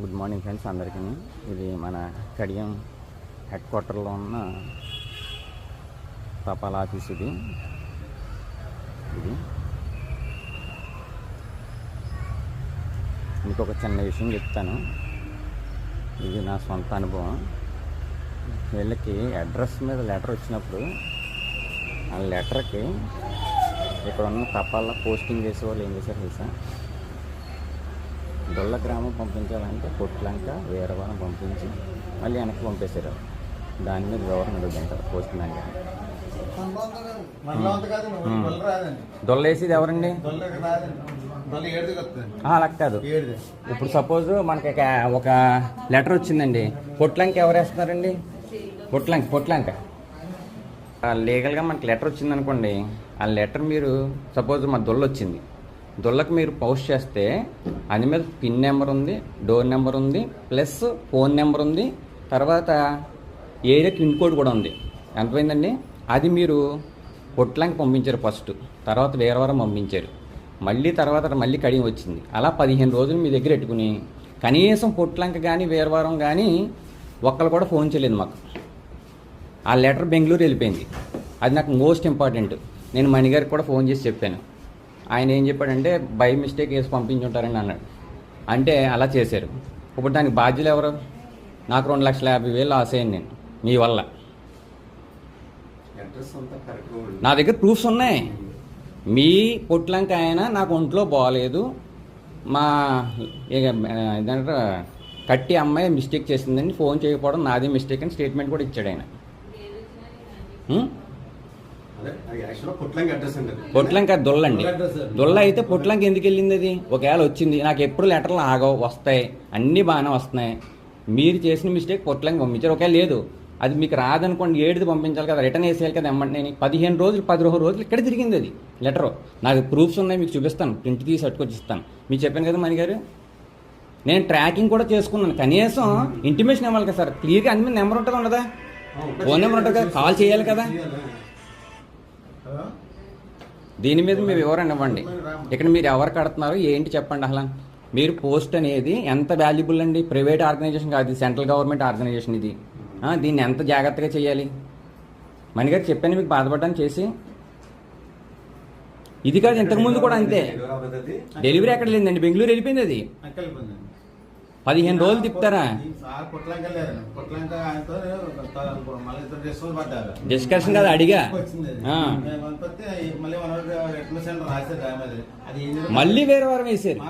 Good morning friends అందరికీ. ఇది మన కడియం హెడ్ క్వార్టర్లో ఉన్న తపాలా ఆఫీస్ ఇది. ఇది. మీకు ఒక చిన్న విషయం చెప్తాను. ఇది నా సొంత అనుభవం. వీళ్ళకి అడ్రస్ మీద లెటర్ వచ్చినప్పుడు ఆ లెటర్కి ఇక్కడ ఉన్న తపాలా పోస్టింగ్ చేసే వాళ్ళు ఏం చేశారు తెలుసా? దొల్ల గ్రామం పంపించాలంటే పొట్లంక వీరవరం పంపించి మళ్ళీ వెనక్కి పంపేశారు. దాని మీద వివరణ అడుగుతుంటారు పోస్ట్ మ్యాన్. దొల్ల వేసేది ఎవరండి? అలా కాదు. ఇప్పుడు సపోజ్ మనకి ఒక లెటర్ వచ్చిందండి. పొట్లంక ఎవరు వేస్తున్నారండి? పొట్లంక పొట్లంక లీగల్గా మనకి లెటర్ వచ్చింది అనుకోండి ఆ లెటర్ మీరు సపోజ్ మా దొల్ల వచ్చింది. దొల్లకు మీరు పోస్ట్ చేస్తే అది మీద పిన్ నెంబర్ ఉంది డోర్ నెంబర్ ఉంది ప్లస్ ఫోన్ నెంబర్ ఉంది తర్వాత ఏరియా పిన్ కోడ్ కూడా ఉంది. ఎంతమైందండి అది మీరు పొట్లంకి పంపించారు ఫస్ట్ తర్వాత వేరవరం పంపించారు. మళ్ళీ తర్వాత మళ్ళీ కడియం వచ్చింది. అలా పదిహేను రోజులు మీ దగ్గర పెట్టుకుని కనీసం పొట్లంక కానీ వేరవారం కానీ ఒక్కరు కూడా ఫోన్ చేయలేదు మాకు. ఆ లెటర్ బెంగళూరు వెళ్ళిపోయింది. అది నాకు మోస్ట్ ఇంపార్టెంట్. నేను మణిగారికి కూడా ఫోన్ చేసి చెప్పాను. ఆయన ఏం చెప్పాడంటే బై మిస్టేక్ వేసి పంపించుంటారని అన్నాడు. అంటే అలా చేశారు. ఇప్పుడు దానికి బాధ్యులు ఎవరు? నాకు రెండు లక్షల యాభై వేలు లాస్ అయ్యాను నేను మీ వల్ల. నా దగ్గర ప్రూఫ్స్ ఉన్నాయి. మీ పొట్లంక ఆయన నాకు ఒంట్లో బాగాలేదు మా ఇక ఏదంటారు కట్టి అమ్మాయి మిస్టేక్ చేసిందని ఫోన్ చేయకపోవడం నాది మిస్టేక్ అని స్టేట్మెంట్ కూడా ఇచ్చాడు ఆయన. పొట్లంక దొల్లండి. దొల్ల అయితే పొట్లంక ఎందుకు వెళ్ళింది అది? ఒకవేళ వచ్చింది నాకు ఎప్పుడు లెటర్లు ఆగవు వస్తాయి అన్నీ బాగానే వస్తున్నాయి. మీరు చేసిన మిస్టేక్ పొట్లంక పంపించారు. ఒకవేళ లేదు అది మీకు రాదనుకోండి ఏడుది పంపించాలి కదా రిటర్న్ వేసేయాలి కదా ఎమ్మంటే నేను పదిహేను రోజులు పదిహేను రోజులు ఇక్కడ తిరిగింది అది లెటర్. నాకు ప్రూఫ్స్ ఉన్నాయి మీకు చూపిస్తాను ప్రింట్ తీసి పట్టుకొచ్చి ఇస్తాను మీకు చెప్పాను కదా మణి గారు నేను ట్రాకింగ్ కూడా చేసుకున్నాను. కనీసం ఇంటిమేషన్ ఇవ్వాలి కదా సార్. క్లియర్గా అన్ని నెంబర్ ఉంటుంది? ఉండదా. ఫోన్ నెంబర్ ఉంటుంది కదా కాల్ చేయాలి కదా? దీని మీద మీ వివరణ ఇవ్వండి. ఇక్కడ మీరు ఎవరు కడుతున్నారు? ఏంటి చెప్పండి అసలు? మీరు పోస్ట్ అనేది ఎంత వాల్యుబుల్ అండి? ప్రైవేట్ ఆర్గనైజేషన్ కాదు సెంట్రల్ గవర్నమెంట్ ఆర్గనైజేషన్ ఇది. దీన్ని ఎంత జాగ్రత్తగా చేయాలి? మణిగారు చెప్పాను మీకు బాధపడ్డాను చేసి. ఇది కాదు ఇంతకుముందు కూడా అంతే. డెలివరీ ఎక్కడ లేదండి? బెంగళూరు వెళ్ళిపోయింది అది. పదిహేను రోజులు తిప్పుతారా? డిస్కషన్ కాదు అడిగా? మళ్ళీ వేరే వారం వేసారు.